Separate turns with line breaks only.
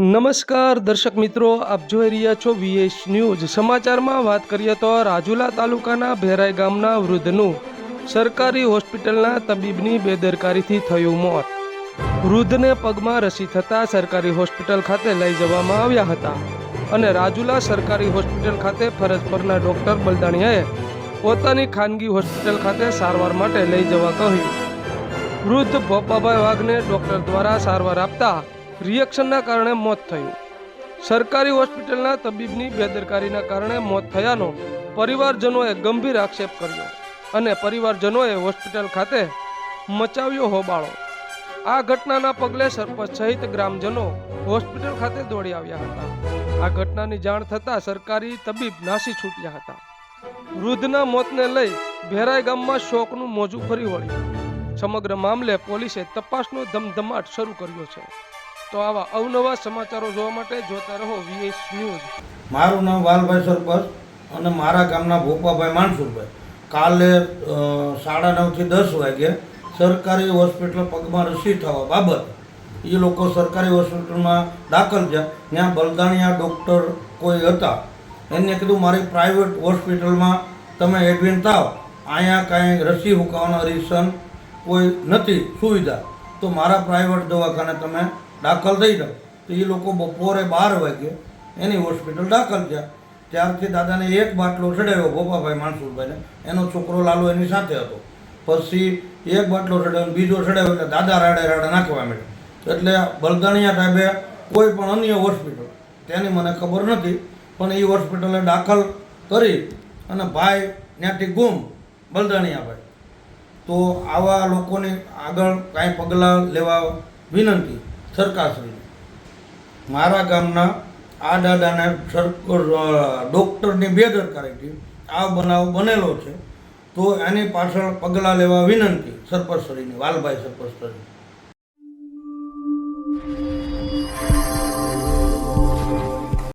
નમસ્કાર દર્શક મિત્રો, આપ જોઈ રહ્યા છો વીએસ ન્યૂઝ. સમાચારમાં વાત કરીએ તો રાજુલા તાલુકાના ભેરાઈ ગામના વૃદ્ધનું સરકારી હોસ્પિટલના તબીબની બેદરકારીથી થયું મોત. વૃદ્ધને પગમાં રસી થતાં સરકારી હોસ્પિટલ ખાતે લઈ જવામાં આવ્યા હતા અને રાજુલા સરકારી હોસ્પિટલ ખાતે ફરજ પરના ડોક્ટર બલદાણીયાએ પોતાની ખાનગી હોસ્પિટલ ખાતે સારવાર માટે લઈ જવા કહ્યું. વૃદ્ધ ભોપાભાઈ વાઘને ડોક્ટર દ્વારા સારવાર આપતા રિએક્શનના કારણે મોત થયું. સરકારી હોસ્પિટલના તબીબની બેદરકારીના કારણે મોત થયાનો પરિવારજનોએ ગંભીર આક્ષેપ કર્યો અને પરિવારજનોએ હોસ્પિટલ ખાતે મચાવ્યો હોબાળો. આ ઘટનાના પગલે સરપંચ સહિત ગ્રામજનો હોસ્પિટલ ખાતે દોડી આવ્યા હતા. આ ઘટનાની જાણ થતાં સરકારી તબીબ નાસી છૂટ્યા હતા. વૃદ્ધના મોતને લઈ ભેરાઈ ગામમાં શોકનું મોજું ફરી વળ્યું. સમગ્ર મામલે પોલીસે તપાસનો ધમધમાટ શરૂ કર્યો છે. તો આવા અવનવા સમાચારો જોવા માટે જોતા રહો વીએસ ન્યૂઝ
મારું નામ વાલભાઈ સરપંચ અને મારા ગામના ભોપાભાઈ માનસુરભાઈ. કાલે સાડા નવથી દસ વાગે સરકારી હોસ્પિટલ પગમાં રસી થવા બાબત એ લોકો સરકારી હોસ્પિટલમાં દાખલ થયા. ત્યાં બલદાણિયા ડૉક્ટર કોઈ હતા. એને કીધું, મારી પ્રાઇવેટ હોસ્પિટલમાં તમે એડમિટ થાવ. અહીંયા કાંઈ રસી હુકાવાનો રિસન કોઈ નથી, સુવિધા. તો મારા પ્રાઇવેટ દવાખાને તમે દાખલ થઈ જાઓ. તો એ લોકો બપોરે બાર વાગે એની હોસ્પિટલ દાખલ થયા. ત્યારથી દાદાને એક બાટલો ચડાવ્યો ગોપાભાઈ માણસુરભાઈને એનો છોકરો લાલો એની સાથે હતો. પછી એક બાટલો ચડાવ્યો બીજો ચડાવ્યો એટલે દાદા રાડે રાડે નાખવા માંડ્યો. એટલે બલદાણિયા સાહેબે કોઈ પણ અન્ય હોસ્પિટલ, તેની મને ખબર નથી, પણ એ હોસ્પિટલે દાખલ કરી અને ભાઈ ત્યાંથી ગુમ બલદાણિયાભાઈ. તો આવા લોકોને આગળ કાંઈ પગલાં લેવા વિનંતી. સરકારશ્રીને. મારા ગામના આ દાદાને સરકાર ડૉક્ટરની હતી. આ બનાવ બનેલો છે. તો એની પાછળ પગલાં લેવા વિનંતી સરપંચશ્રીની, વાલભાઈ સરપંચશ્રી